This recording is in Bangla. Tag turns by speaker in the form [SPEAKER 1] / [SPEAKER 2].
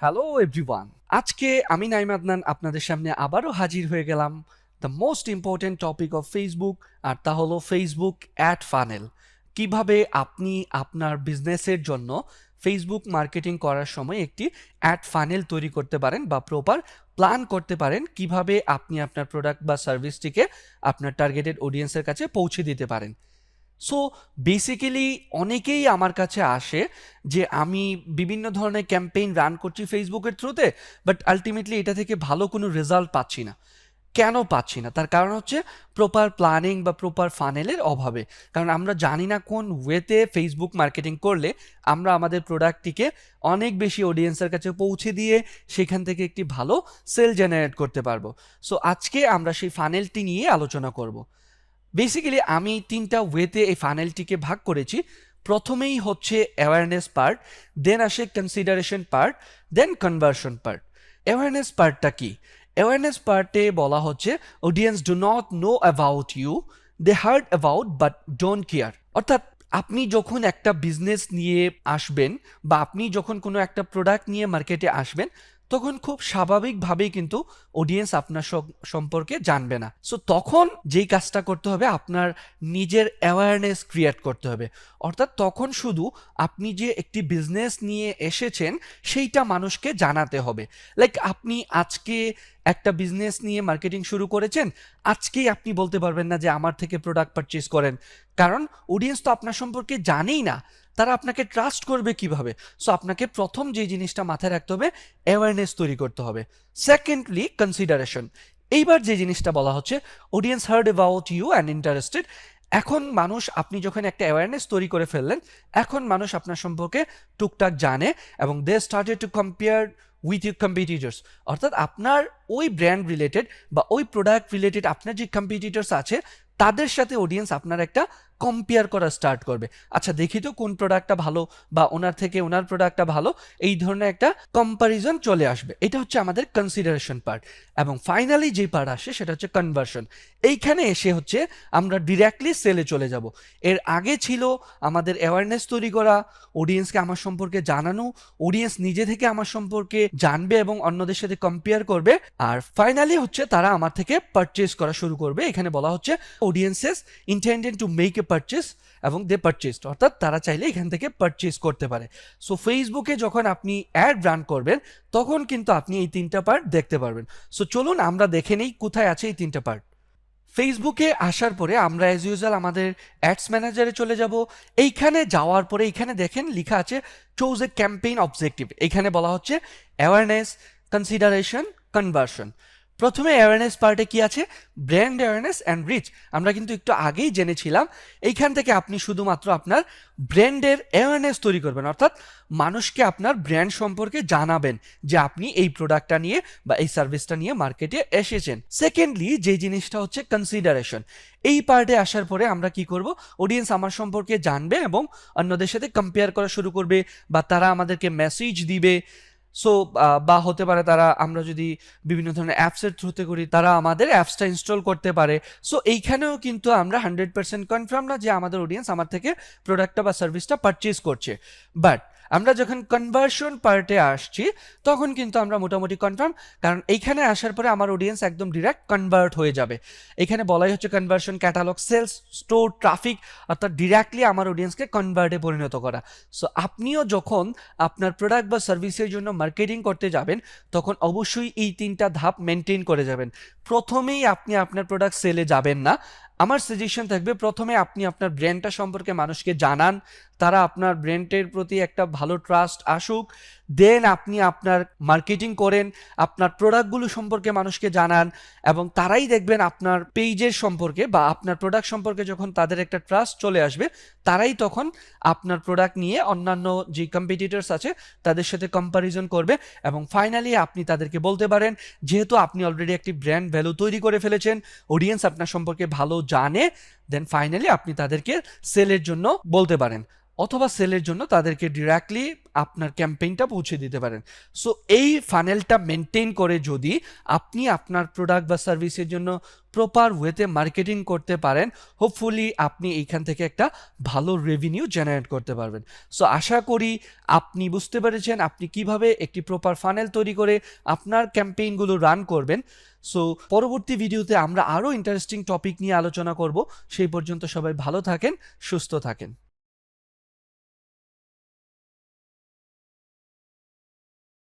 [SPEAKER 1] হ্যালো এভরিওয়ান আজকে আমি নাইম আদনান আপনাদের সামনে আবারও হাজির হয়ে গেলাম the most important topic of Facebook আর তা হলো ফেসবুক অ্যাড ফানেল কীভাবে আপনি আপনার বিজনেসের জন্য ফেসবুক মার্কেটিং করার সময় একটি অ্যাড ফানেল তৈরি করতে পারেন বা প্রপার প্ল্যান করতে পারেন, কীভাবে আপনি আপনার প্রোডাক্ট বা সার্ভিসটিকে আপনার টার্গেটেড অডিয়েন্সের কাছে পৌঁছে দিতে পারেন। সো বেসিক্যালি অনেকেই আমার কাছে আসে যে আমি বিভিন্ন ধরনের ক্যাম্পেইন রান করছি ফেসবুকের থ্রুতে বাট আলটিমেটলি এটা থেকে ভালো কোনো রেজাল্ট পাচ্ছি না। কেন পাচ্ছি না? তার কারণ হচ্ছে প্রপার প্ল্যানিং বা প্রপার ফানেলের অভাবে। কারণ আমরা জানি না কোন ওয়েতে ফেসবুক মার্কেটিং করলে আমরা আমাদের প্রোডাক্টটিকে অনেক বেশি অডিয়েন্সের কাছে পৌঁছে দিয়ে সেখান থেকে একটি ভালো সেল জেনারেট করতে পারব। সো আজকে আমরা সেই ফানেলটি নিয়ে আলোচনা করব। বেসিক্যালি আমি তিনটা ওয়েতে এই ফানেলটিকে ভাগ করেছি। প্রথমেই হচ্ছে অ্যাওয়ারনেস পার্ট দেন আসে consideration part then conversion part awareness পার্টটা কি? অ্যাওয়ারনেস পার্টে বলা হচ্ছে audience do not know about you they heard about but don't care অর্থাৎ আপনি যখন একটা বিজনেস নিয়ে আসবেন বা আপনি যখন কোনো একটা প্রোডাক্ট নিয়ে মার্কেটে আসবেন তখন খুব স্বাভাবিকভাবেই কিন্তু অডিয়েন্স আপনার সম্পর্কে জানবে না। সো তখন যেই কাজটা করতে হবে, আপনার নিজের অ্যাওয়ারনেস ক্রিয়েট করতে হবে। অর্থাৎ তখন শুধু আপনি যে একটি বিজনেস নিয়ে এসেছেন, সেইটা মানুষকে জানাতে হবে। লাইক আপনি আজকে একটা বিজনেস নিয়ে মার্কেটিং শুরু করেছেন, আজকেই আপনি বলতে পারবেন না যে আমার থেকে প্রোডাক্ট পারচেস করেন। কারণ অডিয়েন্স তো আপনার সম্পর্কে জানেই না। তারা আপনাকে ট্রাস্ট করবে কীভাবে? সো আপনাকে প্রথম যে জিনিসটা মাথায় রাখতে হবে অ্যাওয়ারনেস তৈরি করতে হবে। সেকেন্ডলি কনসিডারেশন এইবার যে জিনিসটা বলা হচ্ছে audience heard about you and interested এখন মানুষ, আপনি যখন একটা অ্যাওয়ারনেস তৈরি করে ফেললেন, এখন মানুষ আপনার সম্পর্কে টুকটাক জানে এবং they started to compare with you competitors অর্থাৎ আপনার ওই ব্র্যান্ড রিলেটেড বা ওই প্রোডাক্ট রিলেটেড আপনার যে কম্পিটিটার্স আছে, তাদের সাথে অডিয়েন্স আপনার একটা কম্পেয়ার করা স্টার্ট করবে। আচ্ছা দেখি তো কোন প্রোডাক্টটা ভালো বা ওনার থেকে ওনার প্রোডাক্টটা ভালো, এই ধরনের একটা কম্পারিজন চলে আসবে। এটা হচ্ছে আমাদের কনসিডারেশন পার্ট এবং ফাইনালি যে পার্ট আসে, সেটা হচ্ছে কনভার্সন এইখানে এসে হচ্ছে আমরা ডিরেক্টলি সেলে চলে যাব। এর আগে ছিল আমাদের অ্যাওয়ারনেস তৈরি করা অডিয়েন্সকে আমার সম্পর্কে জানানো অডিয়েন্স নিজে থেকে আমার সম্পর্কে জানবে এবং অন্যদের সাথে কম্পেয়ার করবে। আর ফাইনালি হচ্ছে তারা আমার থেকে পারচেস করা শুরু করবে। এখানে বলা হচ্ছে audiences intended to make a purchase এবং দে পারচেসড অর্থাৎ তারা চাইলে এখান থেকে পারচেস করতে পারে। সো ফেসবুকে যখন আপনি অ্যাড রান করবেন, তখন কিন্তু আপনি এই তিনটা পার্ট দেখতে পারবেন। সো চলুন আমরা দেখে নেই কোথায় আছে এই তিনটা পার্ট ফেসবুকে আসার পরে আমরা অ্যাজ ইউজুয়াল আমাদের অ্যাডস ম্যানেজারে চলে যাব। এইখানে যাওয়ার পরে এইখানে দেখেন লেখা আছে চোজ এ ক্যাম্পেইন অবজেক্টিভ এখানে বলা হচ্ছে অ্যাওয়ারনেস কনসিডারেশন কনভার্সন প্রথমে অ্যাওয়ারনেস পার্টে কি আছে? ব্র্যান্ড অ্যাওয়ারনেস অ্যান্ড রিচ আমরা কিন্তু একটু আগেই জেনেছিলাম, এইখান থেকে আপনি শুধুমাত্র আপনার ব্র্যান্ডের অ্যাওয়ারনেস তৈরি করবেন, অর্থাৎ মানুষকে আপনার ব্র্যান্ড সম্পর্কে জানাবেন যে আপনি এই প্রোডাক্টটা নিয়ে বা এই সার্ভিসটা নিয়ে মার্কেটে এসেছেন। সেকেন্ডলি যে জিনিসটা হচ্ছে কনসিডারেশন এই পার্টে আসার পরে আমরা কি করব? অডিয়েন্স আমার সম্পর্কে জানবে এবং অন্যদের সাথে কম্পেয়ার করা শুরু করবে বা তারা আমাদেরকে মেসেজ দিবে। সো বা হতে পারে তারা আমরা যদি বিভিন্ন ধরনের অ্যাপসের থ্রুতে করি, তারা আমাদের অ্যাপসটা ইনস্টল করতে পারে। সো এইখানেও কিন্তু আমরা হান্ড্রেড পার্সেন্ট কনফার্ম না যে আমাদের অডিয়েন্স আমার থেকে প্রোডাক্টটা বা সার্ভিসটা পারচেস করছে। বাট আমরা যখন কনভার্সন পার্টে আসছি, তখন কিন্তু আমরা মোটামুটি কনফার্ম কারণ এইখানে আসার পরে আমার অডিয়েন্স একদম ডিরেক্ট কনভার্ট হয়ে যাবে। এখানে বলাই হচ্ছে conversion catalog sales store traffic অর্থাৎ ডিরেক্টলি আমার অডিয়েন্সকে কনভার্টে পরিণত করা। সো আপনিও যখন আপনার প্রোডাক্ট বা সার্ভিসের জন্য মার্কেটিং করতে যাবেন, তখন অবশ্যই এই তিনটা ধাপ মেনটেন করে যাবেন। প্রথমেই আপনি আপনার প্রোডাক্ট সেলে যাবেন না। আমার সাজেশন থাকবে, প্রথমে আপনি আপনার ব্র্যান্ডটা সম্পর্কে মানুষকে জানান তারা আপনার ব্র্যান্ডের প্রতি একটা ভালো ট্রাস্ট আসুক দেন আপনি আপনার মার্কেটিং করেন, আপনার প্রোডাক্টগুলো সম্পর্কে মানুষকে জানান এবং তারাই দেখবেন আপনার পেজের সম্পর্কে বা আপনার প্রোডাক্ট সম্পর্কে যখন তাদের একটা ট্রাস্ট চলে আসবে, তারাই তখন আপনার প্রোডাক্ট নিয়ে অন্যান্য যে কম্পিটিটার্স আছে তাদের সাথে কম্প্যারিজন করবে এবং ফাইনালি আপনি তাদেরকে বলতে পারেন, যেহেতু আপনি অলরেডি একটি ব্র্যান্ড ভ্যালু তৈরি করে ফেলেছেন অডিয়েন্স আপনার সম্পর্কে ভালো জানে দেন ফাইনালি আপনি তাদেরকে সেলের জন্য বলতে পারেন। অথবা সেলের জন্য তাদেরকে ডিরেক্টলি আপনার ক্যাম্পেইনটা পৌঁছে দিতে পারেন। সো এই ফানেলটা মেনটেন করে যদি আপনি আপনার প্রোডাক্ট বা সার্ভিসের জন্য প্রপার ওয়েতে মার্কেটিং করতে পারেন হোপফুলি আপনি এইখান থেকে একটা ভালো রেভিনিউ জেনারেট করতে পারবেন। সো আশা করি আপনি বুঝতে পেরেছেন আপনি কীভাবে একটি প্রপার ফানেল তৈরি করে আপনার ক্যাম্পেইনগুলো রান করবেন। সো পরবর্তী ভিডিওতে আমরা আরও ইন্টারেস্টিং টপিক নিয়ে আলোচনা করব। সেই পর্যন্ত সবাই ভালো থাকেন, সুস্থ থাকেন।